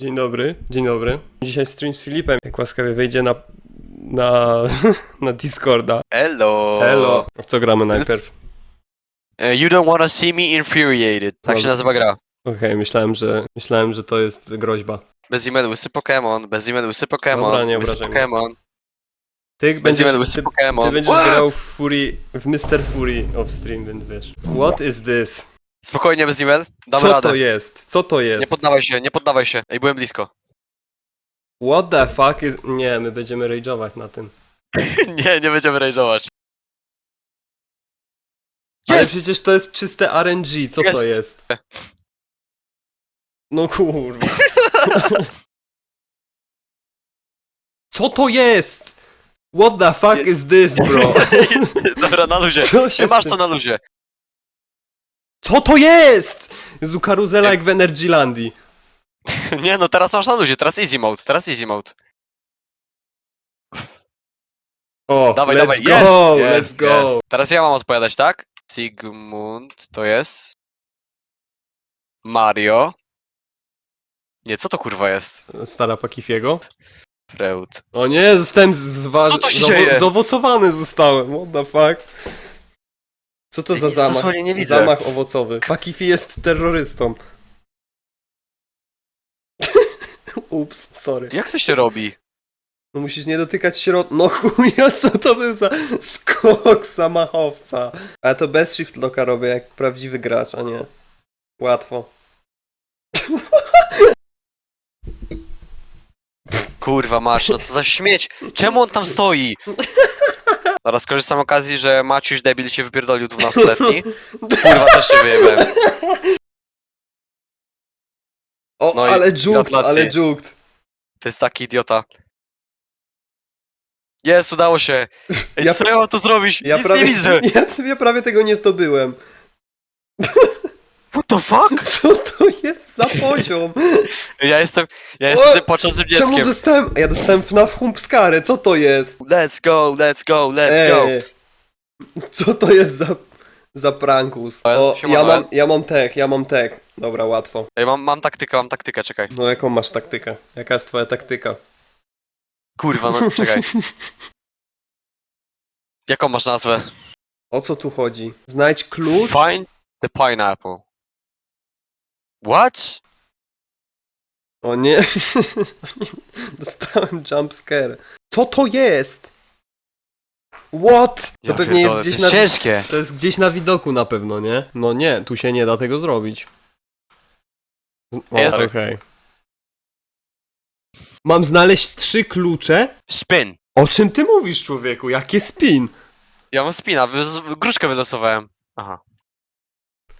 Dzień dobry, dzień dobry. Dzisiaj stream z Filipem, jak łaskawie wejdzie na, na, na Discorda. Hello. Elo. W co gramy najpierw? Uh, you don't wanna see me infuriated. Tak się Dobra. nazywa gra. Okej, myślałem, że myślałem, że to jest groźba. Bez imienia łysy Pokémon, bez imienia łysy Pokémon, Dobra, nie łysy obrażaj mnie. Pokémon, Ty bez będziesz, imienia łysy ty, Pokémon. ty będziesz grał w Fury, w Mr. Fury off stream, więc wiesz. What is this? Spokojnie, bez imienia. Dam Co radę. to jest? Co to Nie jest? poddawaj się, nie poddawaj się. Ej, byłem blisko. What the fuck is... Nie, my będziemy rage'ować na tym. nie, nie będziemy rage'ować. Ale Jest! przecież to jest czyste RNG, co to Jest! jest? No kurwa. Co to jest? What the fuck is this, bro? Dobra, na luzie. Co się Nie masz to na luzie. Co to jest? Jezu, karuzela jak w Energylandii. nie no, teraz masz na luzie, teraz easy mode, teraz easy mode. O, Dawaj, let's dawaj, go, jest, let's jest, go. jest. Teraz ja mam odpowiadać, tak? Sigmund to jest... Mario. Nie, co to kurwa jest? Stara Pakifiego. Freud. O nie, zostałem zważ... Co to się zawo- dzieje? Zawocowany zostałem, what the fuck? Co to za Nic zamach? dosłownie nie widzę. Zamach owocowy. Pakifi jest terrorystą. Ups, sorry. Jak to się robi? No musisz nie dotykać środ... No chuja, co to był za skok zamachowca? Ale to bez shift locka robię jak prawdziwy gracz, a nie. Łatwo. Kurwa masz, no co za śmieć! Czemu on tam stoi? Teraz korzystam z okazji, że Maciuś debil się wypierdolił 12-letni. Kurwa też się wyjebałem. O, No i ale gratulacje. ale jukt. To jest taki idiota. Jest, udało się. Ej, Ja co ja mam tu zrobić? Ja Nic prawie, nie widzę. ja, ja prawie tego nie zdobyłem. The fuck? Co to jest za poziom? Ja jestem, ja jestem O! początnym Czemu dzieckiem. dostałem... Ja dostałem FNAF Humpskarę, co to jest? Let's go, let's go, let's go. Ej, Co to jest za... Za prankus? O, Siema, ja Noel. mam, ja mam tech, ja mam tech. Dobra, łatwo. Ej, mam, mam taktykę, mam taktykę, czekaj. No jaką masz taktykę? Jaka jest twoja taktyka? Kurwa, no czekaj. Jaką masz nazwę? O co tu chodzi? Znajdź klucz? Find the pineapple. What? O nie. Dostałem jumpscare. Co to jest? What? To Ja pewnie jest pierdolę, gdzieś to na... jest ciężkie. To jest gdzieś na widoku na pewno, nie? No nie, tu się nie da tego zrobić. O, Jest. okej. Mam znaleźć trzy klucze? Spin. O czym ty mówisz, człowieku? Jakie spin? Ja mam spina, wys- gruszkę wylosowałem. Aha.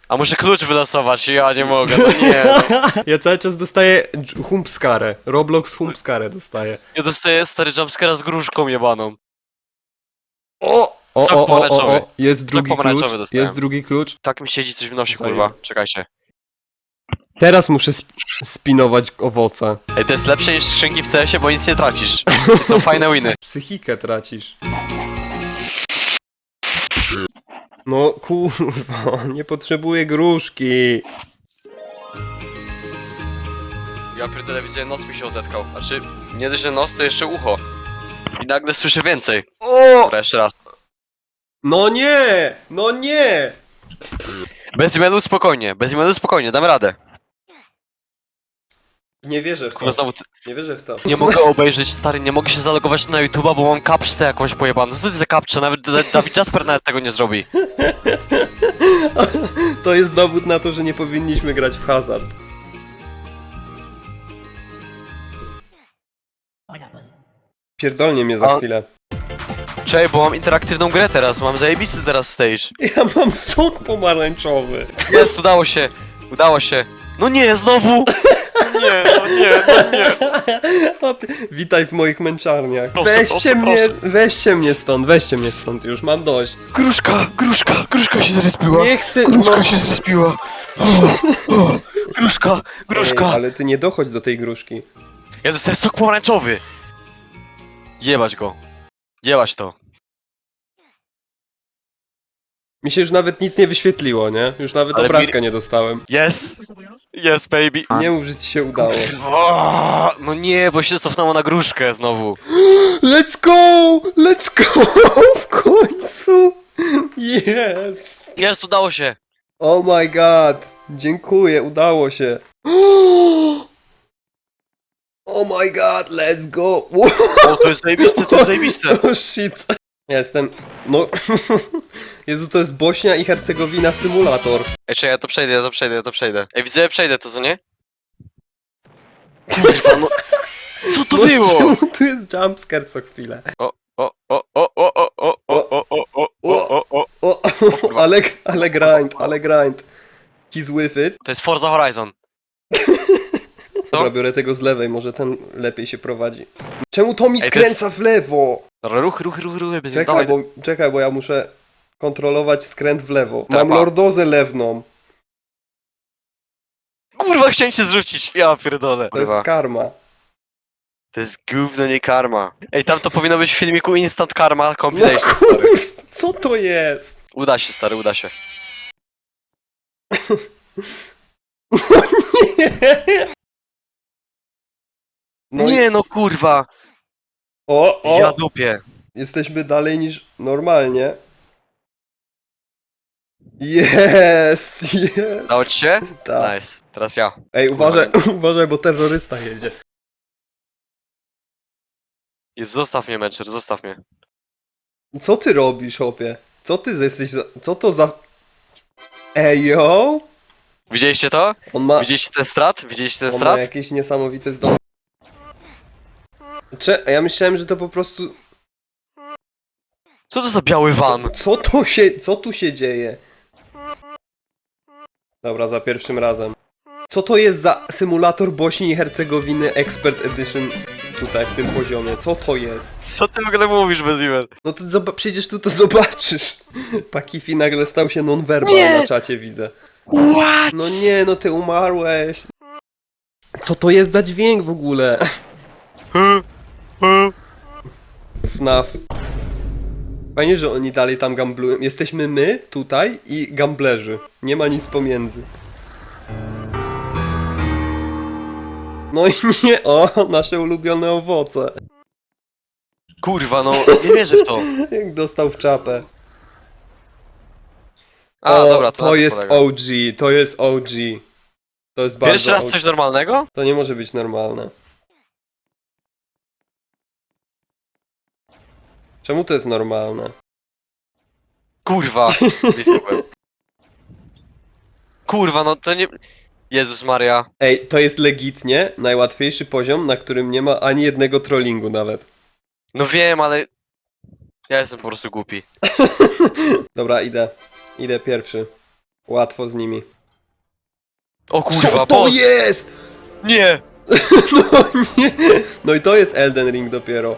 A muszę klucz wylosować, ja nie mogę, no nie. No. ja cały czas dostaję dż- humpskarę. Roblox humpskarę dostaję. Ja dostaję stary jumpscare'a z gruszką jebaną. O! O, Sok o, o, o, pomarańczowy. o. Jest drugi pomarańczowy klucz. dostałem. Jest drugi klucz. Tak mi siedzi, coś w nosie, kurwa. Czekajcie. Teraz muszę sp spinować owoce. Ej, to jest lepsze niż skrzynki w CS-ie, bo nic nie tracisz. I są fajne winy. Psychikę tracisz. No kurwa, nie potrzebuję gruszki. Ja pierdolę, widzę, nos mi się odetkał. Znaczy, nie dość, że nos, to jeszcze ucho. I nagle słyszę więcej. O! Dobra, jeszcze raz. No nie! No nie! Bez imieniu spokojnie, bez imieniu spokojnie, dam radę. Nie wierzę w Kurwa, to. znowu ty... Nie wierzę w to. Nie mogę obejrzeć, stary, nie mogę się zalogować na YouTube'a, bo mam kapcztę jakąś pojebaną. Co to jest za kapczę? Nawet Da- Dawid Jasper nawet tego nie zrobi. To jest dowód na to, że nie powinniśmy grać w hazard. Pierdolnie mnie za A- chwilę. Czekaj, bo mam interaktywną grę teraz, mam zajebisty teraz stage. Ja mam sok pomarańczowy. Jest, udało się, udało się. No nie, znowu! No nie, no nie, nie. Witaj w moich męczarniach. Proszę, weźcie proszę, mnie, proszę. weźcie mnie stąd, weźcie mnie stąd już, mam dość. Gruszka, gruszka, gruszka się zrespiła. Nie chcę, Gruszka no. się zrespiła. O, o, gruszka, gruszka. Ej, ale ty nie dochodź do tej gruszki. Ja dostaję sok pomarańczowy. Jebać go. Jebać to. Mi się już nawet nic nie wyświetliło, nie? Już nawet Ale obrazka nie dostałem. Yes! Yes, baby! Nie mów, że ci się udało. O, no nie, bo się cofnęło na gruszkę znowu. Let's go! Let's go! W końcu! Yes! Jest, udało się! Oh my god! Dziękuję, udało się. Oh my god, let's go! O, to jest zajebiste, to jest zajebiste! Oh shit! Ja jestem... No... Jezu, to jest Bośnia i Hercegowina symulator. Ej, czekaj, ja to przejdę, ja to przejdę, ja to przejdę. Ej, widzę, przejdę to, co nie? Kurwa, no... Co to no, było? Czemu tu jest jumpscare co chwilę? O, o, o, o, o, o, o, o, o, o, o, o, o, o. O, ale, ale grind, ale grind. He's with it. To jest Forza Horizon. Dobra, biorę tego z lewej, może ten lepiej się prowadzi. Czemu to mi Ej, to jest- skręca w lewo? Dobra, ruch, ruch, ruch, ruch, Czekaj, dawaj. bo, czekaj, bo ja muszę kontrolować skręt w lewo. Dobra. Mam lordozę lewną. Kurwa, chciałem cię zrzucić, ja pierdolę. To jest Kurwa, karma. to jest gówno, nie karma. Ej, tam to powinno być w filmiku Instant Karma No Compilation, stary. kurwa, co to jest? Uda się, stary, uda się. Nie. No i, Nie no, kurwa! o, o, Ja dupię. jesteśmy dalej niż normalnie. Jest, jest. Dało ci się? Tak. Nice. Teraz ja. Ej, uważaj, uważaj, bo terrorysta jedzie. Jest, zostaw mnie, Mencher, zostaw mnie. Co ty robisz, hopie? Co ty jesteś za... Co to za... Ej, yo? Widzieliście to? On ma... Widzieliście ten strat? Widzieliście ten On ma strat? jakieś niesamowite zdolności. Cze... a Ja myślałem, że to po prostu... Co to za biały van? Co to się... Co tu się dzieje? Dobra, za pierwszym razem. Co to jest za symulator Bośni i Hercegowiny Expert Edition tutaj, w tym poziomie? Co to jest? Co ty w ogóle mówisz bez imion? No to zob- przecież tu to zobaczysz. Pakifi nagle stał się non-verbal Nie! na czacie, widzę. What? No nie, no ty umarłeś. Co to jest za dźwięk w ogóle? FNAF. Fajnie, że oni dalej tam gamblują. Jesteśmy my, tutaj i gamblerzy. Nie ma nic pomiędzy. No i nie, o, nasze ulubione owoce. Kurwa, no nie wierzę w to. Jak dostał w czapę. A, o, dobra, to, to na tym jest polega. OG, to jest OG. To jest bardzo Pierwszy raz OG. coś normalnego? To nie może być normalne. Czemu to jest normalne? Kurwa. Blisko byłem. Kurwa, no to nie... Jezus Maria. Ej, to jest legitnie najłatwiejszy poziom, na którym nie ma ani jednego trollingu nawet. No wiem, ale... Ja jestem po prostu głupi. Dobra, idę. Idę pierwszy. Łatwo z nimi. O kurwa, Co to boss! jest? Nie! No nie! No i to jest Elden Ring dopiero.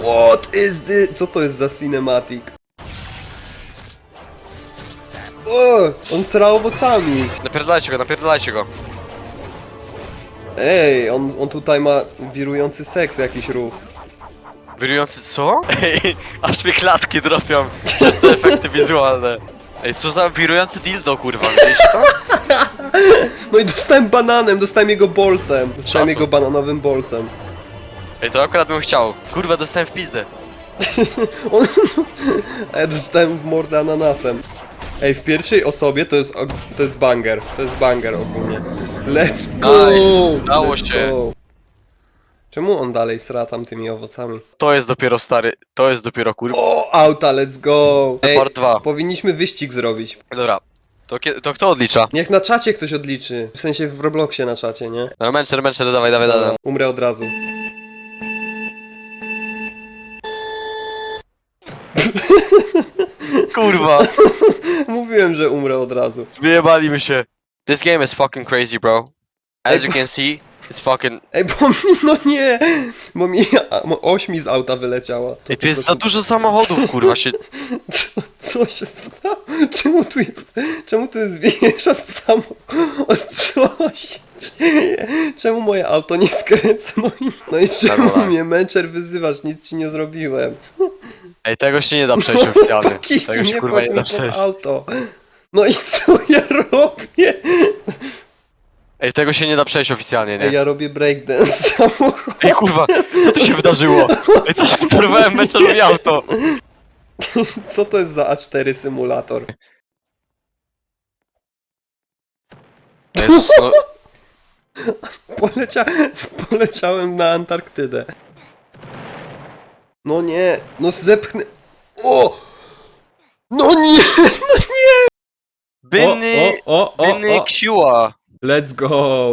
What is this? Co to jest za cinematic? O, on sra owocami. Napierdalajcie go, napierdalajcie go. Ej, on, on tutaj ma wirujący seks, jakiś ruch. Wirujący co? Ej, aż mi klatki dropią przez te efekty wizualne. Ej, co za wirujący dildo, kurwa, widzieliście to? No i dostałem bananem, dostałem jego bolcem. Dostałem Szacun. jego bananowym bolcem. Ej, to akurat bym chciał. Kurwa, dostałem w pizdę. On... A ja dostałem w mordę ananasem. Ej, w pierwszej osobie to jest, og- to jest banger. To jest banger ogólnie. Let's go! Nice, udało Let's się. go. Czemu on dalej sra tam tymi owocami? To jest dopiero stary, to jest dopiero kurwa. O, auta, let's go! Ej, Part 2. powinniśmy wyścig zrobić. Dobra. To, kie- to kto odlicza? Niech na czacie ktoś odliczy. W sensie w Robloxie na czacie, nie? No, Mencher, Mencher, dawaj, dawaj, dawaj. Umrę od razu. Kurwa, Mówiłem, że umrę od razu. wyjebaliśmy się. This game is fucking crazy, bro. As you can see, it's fucking... Ej, bo mi, no nie! Bo mi a, mo- oś mi z auta wyleciała. Ej, tu jest za dużo samochodów, kurwa, się... Co, co się stało? Czemu tu jest, czemu tu jest wieża z samochodem? Co się dzieje? Czemu moje auto nie skręca? No i, no i czemu mnie Mencher wyzywasz? Nic ci nie zrobiłem. Ej, tego się nie da przejść oficjalnie. Tego się nie kurwa nie da pod przejść. auto. No i co ja robię? Ej, tego się nie da przejść oficjalnie, Ej, nie? ja robię breakdance samochód. Ej, kurwa, co tu się wydarzyło? Ej, co się porwałem meczowi auto? Co to jest za A4 symulator? Jezus, no, Polecia... Poleciałem na Antarktydę. No nie, no zepchnę... O! No nie! Bynny, o, o, bynny ksiła. Let's go,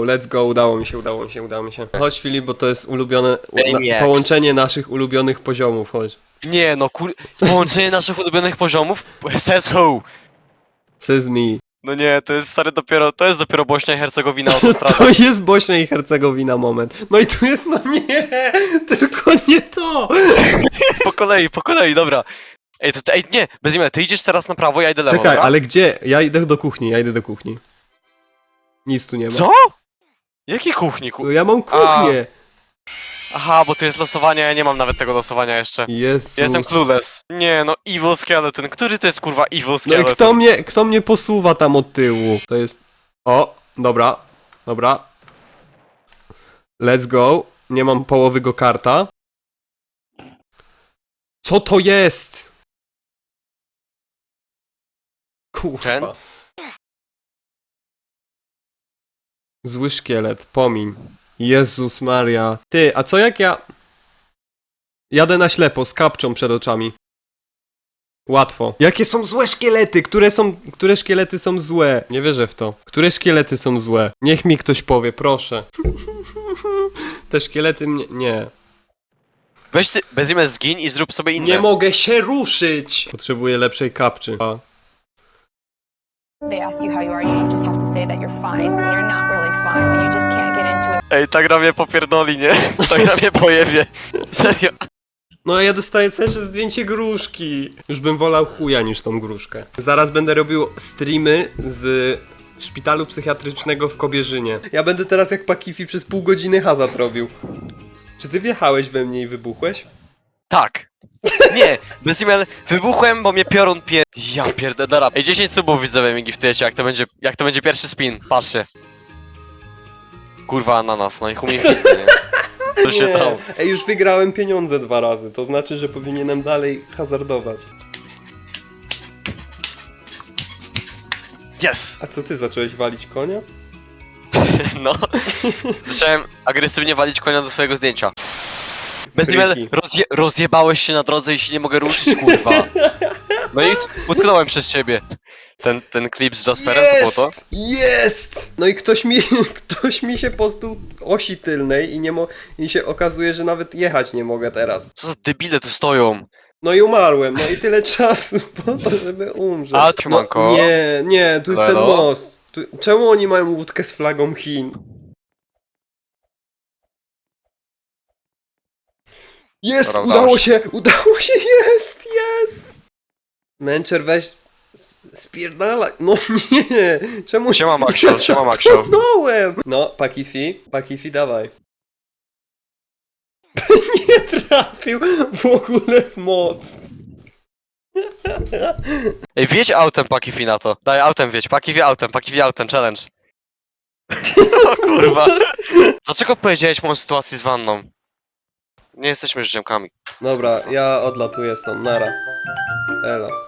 let's go, udało mi się, udało mi się, udało mi się. Chodź Filip, bo to jest ulubione, Maniacs. połączenie naszych ulubionych poziomów, chodź. Nie, no kur... Połączenie naszych ulubionych poziomów? Says who? Says me. No nie, to jest stary dopiero, to jest dopiero Bośnia i Hercegowina autostrada. To jest Bośnia i Hercegowina moment. No i tu jest, no nie, tylko nie to. Po kolei, po kolei, dobra. Ej, to, ej, nie, bez imienia, ty idziesz teraz na prawo, ja idę lewo, Czekaj, dobra? ale gdzie? Ja idę do kuchni, ja idę do kuchni. Nic tu nie ma. Co? Jakiej kuchni, ku... No ja mam kuchnię. Aha, bo tu jest losowanie, ja nie mam nawet tego losowania jeszcze. Jezus. Jestem clueless. Nie, no Evil Skeleton. Który to jest kurwa Evil No i Skeleton? kto mnie, kto mnie posuwa tam od tyłu? To jest... O, dobra, dobra. Let's go. Nie mam połowy go karta. Co to jest? Kurwa. Ten? Zły szkielet, pomiń. Jezus Maria. Ty, a co jak ja... Jadę na ślepo, z kapczą przed oczami. Łatwo. Jakie są złe szkielety? Które są... Które szkielety są złe? Nie wierzę w to. Które szkielety są złe? Niech mi ktoś powie, proszę. Te szkielety mnie... Nie. Weź ty, bez imienia zgin i zrób sobie inne. Nie mogę się ruszyć! Potrzebuję lepszej kapczy. A. They ask you how you are, you just have to say that you're fine when you're not really fine, when you just Ej, ta gra mnie popierdoli, nie? Ta gra mnie pojebie. Serio. No a ja dostaję czas zdjęcie gruszki. Już bym wolał chuja niż tą gruszkę. Zaraz będę robił streamy z szpitalu psychiatrycznego w Kobierzynie. Ja będę teraz jak Pakifi przez pół godziny hazard robił. Czy ty wjechałeś we mnie i wybuchłeś? Tak. Nie, bez imienia wybuchłem, bo mnie piorun pie... Ja pierdolę, dobra. Ej, 10 subów widzowie mi giftujecie, jak to będzie, jak to będzie pierwszy spin. Patrzcie. Kurwa ananas, no i chuj mi pizdy, nie? Się tam? Ej, już wygrałem pieniądze dwa razy. To znaczy, że powinienem dalej hazardować. Yes! A co ty zacząłeś walić konia? No. Zacząłem agresywnie walić konia do swojego zdjęcia. Bez imienia rozje rozjebałeś się na drodze i się nie mogę ruszyć, kurwa. No i utknąłem przez ciebie. Ten, ten klip z Jasperem, to było to? Jest! No i ktoś mi, ktoś mi się pozbył osi tylnej i nie mo i się okazuje, że nawet jechać nie mogę teraz. Co za debile tu stoją? No i umarłem, no i tyle czasu po to, żeby umrzeć. A, no, trzymanko. nie, nie, tu jest ten Lelo? most. Tu, czemu oni mają łódkę z flagą Chin? Jest! Dobra, udało, udało się. Udało się! Jest! Jest! Męczer, weź... Spierdalaj! No nie! Czemu... Siema, Maxio, siema, Maxio. Zatonąłem! No, Pakifi, Pakifi, dawaj. nie trafił w ogóle w moc. Ej, wjedź autem Pakifi na to. Daj autem wjedź, Pakifi autem, Pakifi autem, challenge. o kurwa. Dlaczego powiedziałeś moją sytuację z wanną? Nie jesteśmy już ziemkami. Dobra, ja odlatuję stąd, nara. Elo.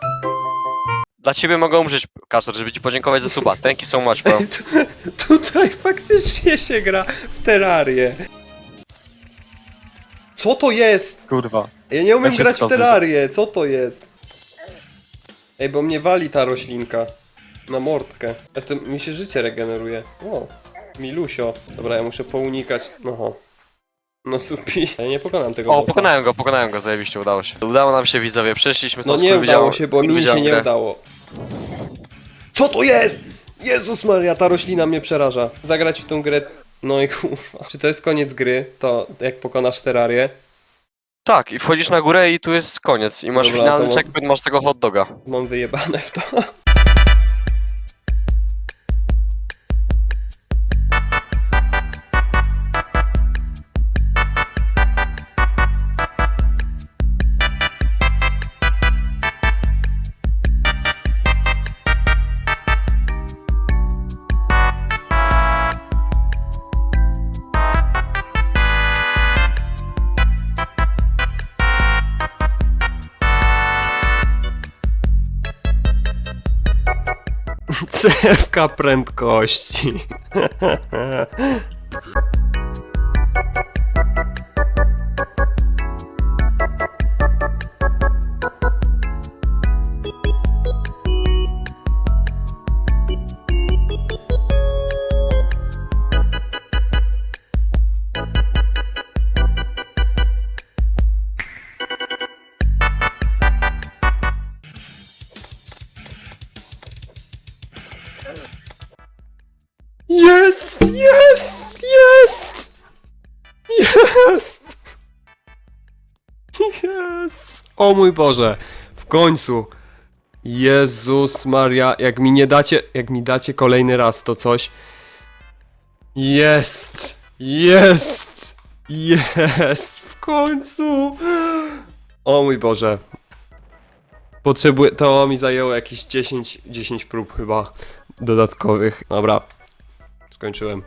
Dla ciebie mogę umrzeć, Kaczor, żeby ci podziękować za suba. Thank you so much, bro. Tutaj faktycznie się gra w terrarię. Co to jest? Kurwa. Ja nie umiem Ja się grać w wchodzę. terrarię, co to jest? Ej, bo mnie wali ta roślinka. Na mordkę. A to mi się życie regeneruje. O, Milusio. Dobra, ja muszę pounikać. Oho. No supi. Ja nie pokonam tego O, bossa. pokonałem go, pokonałem go, zajebiście, udało się. Udało nam się, widzowie, przeszliśmy No tą nie udało się, bo mi się nie grę. udało. Co to jest? Jezus Maria, ta roślina mnie przeraża. Zagrać w tą grę... No i kurwa. Czy to jest koniec gry? To jak pokonasz terrarię? Tak, i wchodzisz na górę i tu jest koniec. I masz Dobra, finalny mo- checkpoint, masz tego hot doga. Mam wyjebane w to. Cewka prędkości. O mój Boże! W końcu! Jezus Maria, jak mi nie dacie, jak mi dacie kolejny raz to coś. Jest! Jest! Jest! W końcu! O mój Boże. Potrzebuję, to mi zajęło jakieś 10, 10 prób chyba dodatkowych. Dobra, skończyłem.